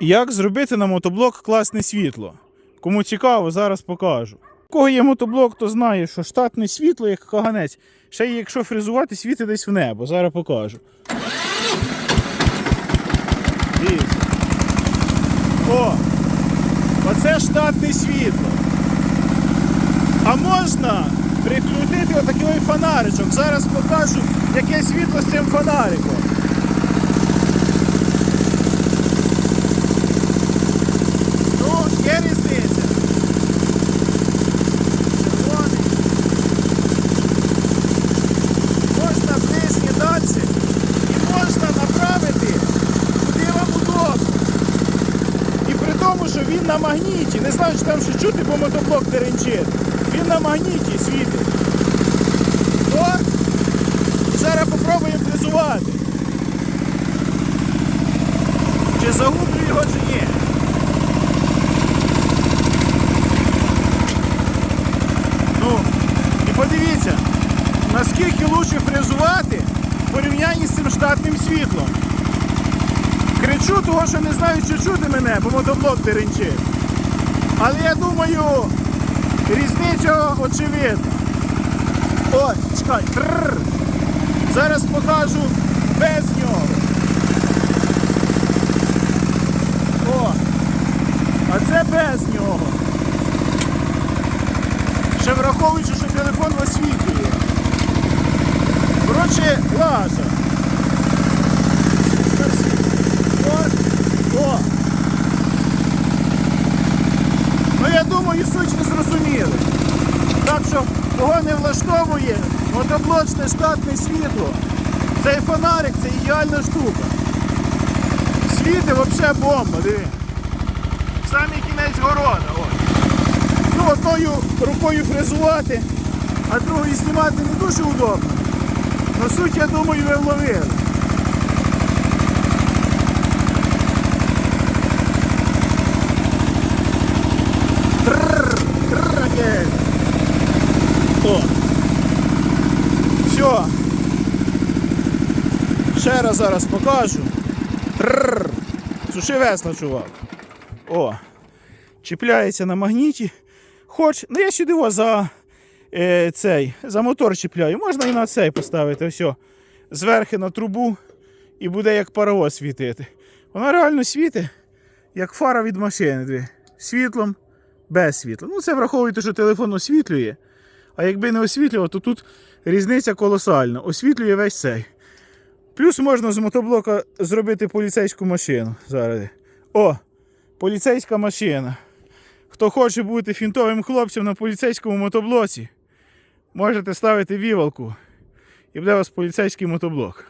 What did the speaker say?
Як зробити на мотоблок класне світло? Кому цікаво, зараз покажу. У кого є мотоблок, то знає, що штатне світло, як каганець, ще й якщо фрезувати, світить десь в небо. Зараз покажу. О! Оце штатне світло. А можна прикрутити отакий фонаричок. Зараз покажу, яке світло з цим фонариком. Ну, є різниця. Червоний. Можна ближче далі і можна направити, куди вам удобно. І при тому, що він на магніті. Не знаю, чи там ще чути, бо мотоблок деренчить. Він на магніті світить. О! Зараз попробуємо фрезувати. Чи загублю його, чи ні. Ну, і подивіться, наскільки лучше фрезувати в порівнянні з цим штатним світлом. Кричу того, що не знаю, чи чути мене, бо мотоблок деренчить. Але я думаю, різниця очевидна. О, чекай. Тррр. Зараз покажу без нього. О, а це без нього. Ще враховуючи, що телефон освітлює. Коротше, лажа. От, о. Ну я думаю, суть ви зрозуміли. Так що, кого не влаштовує, мотоблочне штатне світло. Цей фонарик це ідеальна штука. Світи взагалі бомба, диви. Самий кінець города. Ось. Ну, одною рукою фрезувати, а другою знімати не дуже удобно. Но суть, я думаю, ви вловили. Трррр, трррр, окей. О. Все. Ще раз зараз покажу. Трррр. Суши весла, чувак. О. Чіпляється на магніті. Хоч, ну я сюди о, за е, цей, за мотор чіпляю. Можна і на цей поставити. Ось. Зверхи на трубу і буде як паровоз світити. Вона реально світить, як фара від машини. Дві. Світлом, без світла. Ну, це враховуйте, що телефон освітлює. А якби не освітлював, то тут різниця колосальна. Освітлює весь цей. Плюс можна з мотоблока зробити поліцейську машину. Зараз. О! Поліцейська машина. Хто хоче бути фінтовим хлопцем на поліцейському мотоблоці, можете ставити вівалку і буде у вас поліцейський мотоблок.